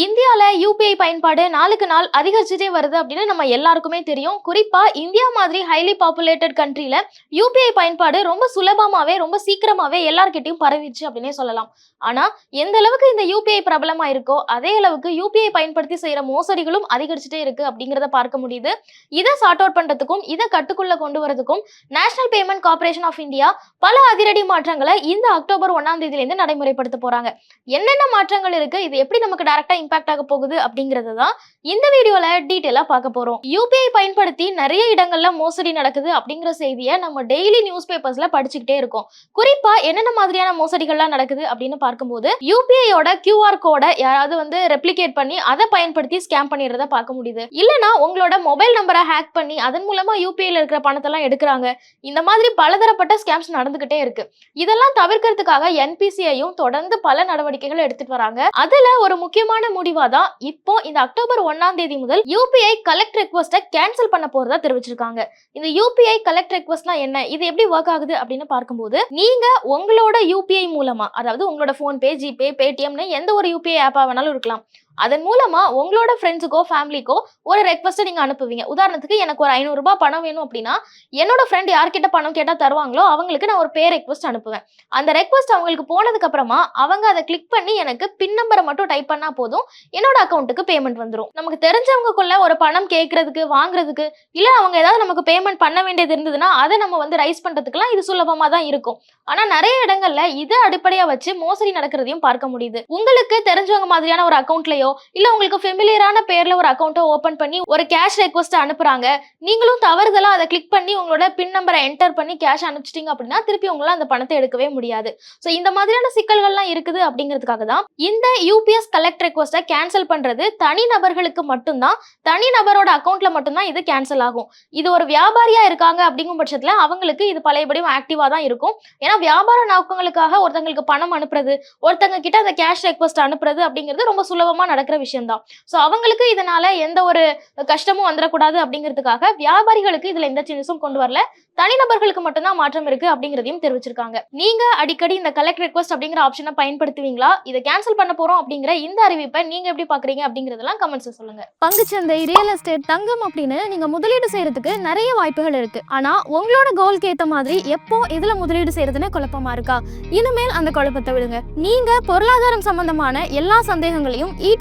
இந்தியால யூபிஐ பயன்பாடு நாளுக்கு நாள் அதிகரிச்சுட்டே வருது அப்படின்னு நம்ம எல்லாருக்குமே தெரியும். குறிப்பாக இந்தியா மாதிரி ஹைலி பாப்புலேட்டட் கண்ட்ரியில் யூபிஐ பயன்பாடு ரொம்ப சுலபமாவே ரொம்ப சீக்கிரமாவே எல்லார்கிட்டயும் பரவிச்சு அப்படின்னே சொல்லலாம். ஆனா எந்த அளவுக்கு இந்த யூபிஐ பிரபலமாக இருக்கோ அதே அளவுக்கு யூபிஐ பயன்படுத்தி செய்யற மோசடிகளும் அதிகரிச்சுட்டே இருக்கு அப்படிங்கிறத பார்க்க முடியுது. இதை சார்ட் அவுட் பண்றதுக்கும் இதை கட்டுக்குள்ள கொண்டு வரதுக்கும் national payment corporation of India பல அதிரடி மாற்றங்களை இந்த அக்டோபர் ஒன்றாம் தேதியிலேருந்து நடைமுறைப்படுத்த போறாங்க. என்னென்ன மாற்றங்கள் இருக்கு இது எப்படி நமக்கு டேரெக்டாக இம்பாக்ட் ஆக போகுது அப்படிங்கறது தான் இந்த வீடியோல டீட்டெயிலா பார்க்க போறோம். யூபிஐ பயன்படுத்தி நிறைய இடங்கள்ல மோசடி நடக்குது அப்படிங்கிற செய்தியை நம்ம டெய்லி நியூஸ் பேப்பர்ஸ்ல படிச்சுக்கிட்டே இருக்கோம். குறிப்பா என்னென்ன மாதிரியான மோசடிகள்லாம் நடக்குது அப்படின்னு பார்க்கும்போது யூபிஐயோட கியூஆர் கோடை யாராவது வந்து ரெப்ளிகேட் பண்ணி அதை பயன்படுத்தி ஸ்கேம் பண்ணிடுறத பார்க்க முடியுது. இல்லனா உங்களோட மொபைல் நம்பரை ஹேக் பண்ணி அதன் மூலமா யூபிஐல இருக்கிற பணத்தெல்லாம் எடுக்கிறாங்க. இந்த மாதிரி பலதரப்பட்ட ஸ்கேம்ஸ் நடந்துகிட்டே இருக்கு. இதெல்லாம் தவிர்க்கிறதுக்காக என்பிசிஐயும் தொடர்ந்து பல நடவடிக்கைகள் எடுத்துட்டு வராங்க. அதுல ஒரு முக்கியமான முடிவா தான் இப்போ இந்த அக்டோபர் ஒன்னாம் தேதி முதல் யூபிஐ கலெக்ட் ரெக்வஸ்ட்டை கேன்சல் பண்ண போறதா தெரிவிச்சிருக்காங்க. இந்த யூபிஐ கலெக்ட் ரெக்வஸ்ட்னா என்ன? இது எப்படி ஒர்க் ஆகுது அப்படின்னு பார்க்கும்போது நீங்க உங்களோட யூபிஐ மூலமா அதாவது உங்களோட ஃபோன்பே ஜிபே பேடிஎம்னு எந்த ஒரு யூபிஐ ஆப்பா வேணாலும் இருக்கலாம். அதன் மூலமா உங்களோட ஃப்ரெண்ட்ஸுக்கோ ஃபேமிலிக்கோ ஒரு ரெக்வஸ்ட்டை நீங்க அனுப்புவீங்க. உதாரணத்துக்கு எனக்கு ஒரு ஐநூறுரூபா பணம் வேணும் அப்படின்னா என்னோட ஃப்ரெண்ட் யார்கிட்ட பணம் கேட்டால் தருவாங்களோ அவங்களுக்கு நான் ஒரு பே ரெக்வஸ்ட் அனுப்புவேன். அந்த ரெக்வஸ்ட் அவங்களுக்கு போனதுக்கு அப்புறமா அவங்க அதை கிளிக் பண்ணி எனக்கு பின் நம்பரை மட்டும் டைப் பண்ணா போதும் என்னோட அக்கௌண்ட்டுக்கு பேமெண்ட் வந்துடும் நமக்கு தெரிஞ்சவங்கக்குள்ள ஒரு பணம் கேட்கறதுக்கு வாங்குறதுக்கு இல்ல அவங்க ஏதாவது நமக்கு பேமெண்ட் பண்ண வேண்டியது இருந்ததுன்னா அதை நம்ம வந்து ரைஸ் பண்றதுக்குலாம் இது சுலபமா தான் இருக்கும். ஆனா நிறைய இடங்கள்ல இதை அடிப்படையா வச்சு மோசடி நடக்கிறதையும் பார்க்க முடியுது. உங்களுக்கு தெரிஞ்சவங்க மாதிரியான ஒரு பேர்லயோ இல்ல உங்களுக்கு ஃபெமிலியரான பேர்ல ஒரு அக்கௌண்ட்டை ஓபன் பண்ணி ஒரு கேஷ் ரெக்வஸ்ட் அனுப்புறாங்க. நீங்களும் தவறுதலா அதை கிளிக் பண்ணி உங்களோட பின் நம்பரை என்டர் பண்ணி கேஷ் அனுப்பிச்சிட்டீங்க அப்படின்னா திருப்பி உங்களால அந்த பணத்தை எடுக்கவே முடியாது. ஸோ இந்த மாதிரியான சிக்கல்கள்லாம் இருக்குது அப்படிங்கிறதுக்காக தான் இந்த யூபிஎஸ் கலெக்ட் ரெக்வஸ்ட்டை கேன்சல் பண்றது தனி நபர்களுக்கு மட்டும்தான் தனி நபரோட அக்கௌண்ட்ல மட்டும்தான் இது கேன்சல் ஆகும். இது ஒரு வியாபாரியா இருக்காங்க அப்படிங்கும் பட்சத்துல அவங்களுக்கு இது பழையபடியும் ஆக்டிவா தான் இருக்கும். ஏன்னா வியாபார நோக்கங்களுக்காக ஒருத்தங்களுக்கு பணம் அனுப்புறது ஒருத்தங்க கிட்ட அந்த கேஷ் ரெக்வஸ்ட் அனுப்புறது அப்படிங்கிறது ரொம்ப சுலபமா நடக்கிற விஷயம்தான். ஸோ அவங்களுக்கு இதனால எந்த ஒரு கஷ்டமும் வந்துடக்கூடாது அப்படிங்கிறதுக்காக வியாபாரிகளுக்கு இதுல எந்த சேஞ்சஸும் கொண்டு வரல. தனிநபர்களுக்கு மட்டும்தான் மாற்றம் இருக்கு அப்படிங்கிறதையும் தெரிவிச்சிருக்காங்க. நீங்க அடிக்கடி இந்த கலெக்ட் ரெக்வஸ்ட் அப்படிங்கிற ஆப்ஷனை பயன்படுத்துவீங்களா? இதை கேன்சல் பண்ண போறோம் அப்படிங்கிற இந்த அறிவிப்பை நீங்க எப்படி பாக்குறீங்க அப்படிங்கறதெல்லாம் கமெண்ட்ஸ் சொல்லுங்க. பங்குச்சந்தை ரியல் எஸ்டேட் தங்கம் அப்படின்னு நீங்க முதலீடு செய்யறதுக்கு நிறைய வாய்ப்புகள் இருக்கு. ஆனா உங்களோட கோல்க்கு ஏத்த மாதிரி எப்போ இதுல முதலீடு செய்யறதுன்னு குழப்பமா இருக்கா? இனிமேல் அந்த குழப்பத்தை விடுங்க. நீங்க பொருளாதாரம் சம்பந்தமான எல்லா சந்தேகங்களையும்